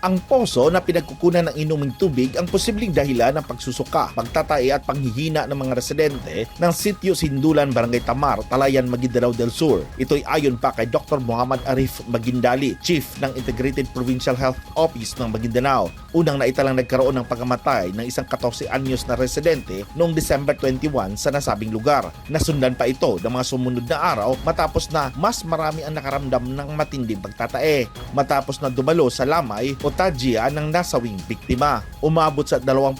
Ang poso na pinagkukunan ng inuming tubig ang posibleng dahilan ng pagsusuka, pagtatae at panghihina ng mga residente ng Sitio Sindulan, Barangay Tamar, Talayan, Maguindanao del Sur. Ito'y ayon pa kay Dr. Muhammad Arif Magindali, Chief ng Integrated Provincial Health Office ng Maguindanao. Unang naitalang nagkaroon ng pagkamatay ng isang 14 anyos na residente noong December 21 sa nasabing lugar. Nasundan pa ito ng mga sumunod na araw matapos na mas marami ang nakaramdam ng matinding pagtatae. Matapos na dumalo sa lamay o tadya ng nasawing biktima. Umabot sa 21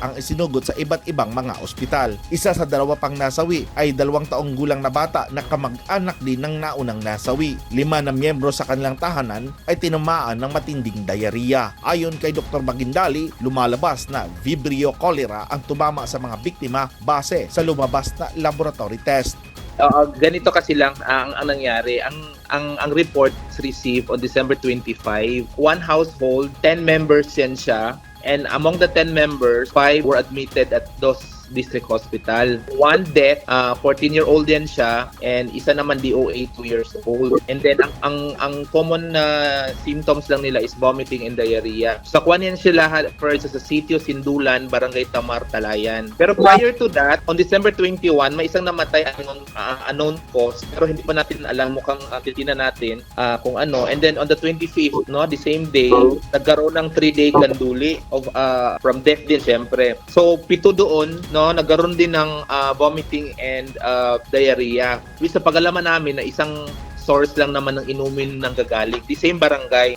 ang isinugot sa iba't ibang mga ospital. Isa sa dalawa pang nasawi ay dalawang taong gulang na bata na kamag-anak din ng naunang nasawi. Lima na miyembro sa kanilang tahanan ay tinamaan ng matinding diarrhea. Ayon kay Dr. Magindali, lumalabas na Vibrio cholera ang tumama sa mga biktima base sa lumabas na laboratory test. Oo, ganito kasi lang ang, ang nangyari. Ang, ang, ang report received on December 25, one household, 10 members yan siya. And among the 10 members, 5 were admitted at those district hospital. One death, uh, 14-year-old yan siya, and isa naman DOA, 2 years old. And then, ang, ang, ang common na symptoms lang nila is vomiting and diarrhea. Sa kuwan yan sila first sa Sitio Sindulan, Barangay Tamar, Talayan. Pero prior to that, on December 21, may isang namatay unknown, uh, unknown cause, pero hindi pa natin alam, mukhang uh, titignan natin uh, kung ano. And then on the 25th, no, the same day, nagkaroon ng 3-day ganduli of uh, from death din syempre. So pito doon, no, nagkaroon din ng uh, vomiting and uh, diarrhea. Which sa pagalaman namin na isang source lang naman ng inumin ng gagaling. The same barangay.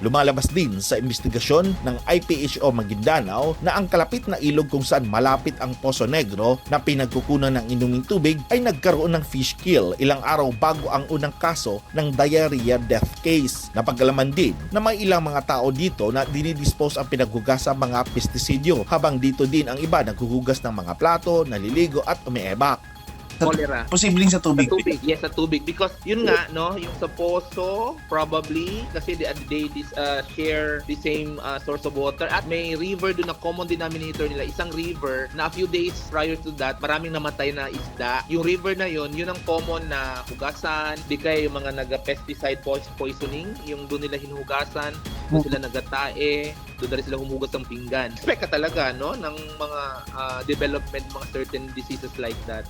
Lumalabas din sa investigasyon ng IPHO Maguindanao na ang kalapit na ilog kung saan malapit ang Poso Negro na pinagkukunan ng inuming tubig ay nagkaroon ng fish kill ilang araw bago ang unang kaso ng diarrhea death case. Napagalaman din na may ilang mga tao dito na dinidispose ang pinaghugas sa mga pestisidyo habang dito din ang iba naghuhugas ng mga plato, naliligo at umiebak. Cholera. Posibleng sa Sa tubig. tubig, yes, sa tubig. Because yun nga, no, yung sa poso, probably, kasi they, they dis, uh, share the same uh, source of water. At may river doon na common denominator nila, isang river na a few days prior to that, maraming namatay na isda. Yung river na yun, yun ang common na hugasan, di kaya yung mga naga-pesticide po- poisoning, yung doon nila hinuhugasan, doon sila nagatae, doon na sila humugas ng pinggan. Ka talaga, no, ng mga uh, development, mga certain diseases like that.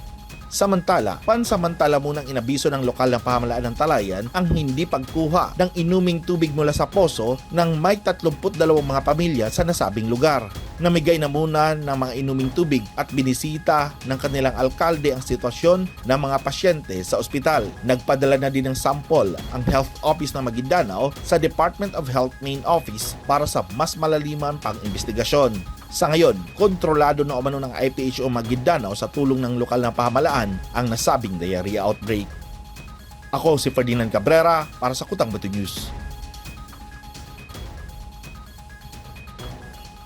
Samantala, pansamantala munang inabiso ng lokal na pamahalaan ng Talayan ang hindi pagkuha ng inuming tubig mula sa poso ng may 32 mga pamilya sa nasabing lugar. Namigay na muna ng mga inuming tubig at binisita ng kanilang alkalde ang sitwasyon ng mga pasyente sa ospital. Nagpadala na din ng sample ang Health Office ng Maguindanao sa Department of Health Main Office para sa mas malaliman pang investigasyon. Sa ngayon, kontrolado na umano ng IPHO Maguindanao sa tulong ng lokal na pamahalaan ang nasabing diarrhea outbreak. Ako si Ferdinand Cabrera para sa Kutang Bato News.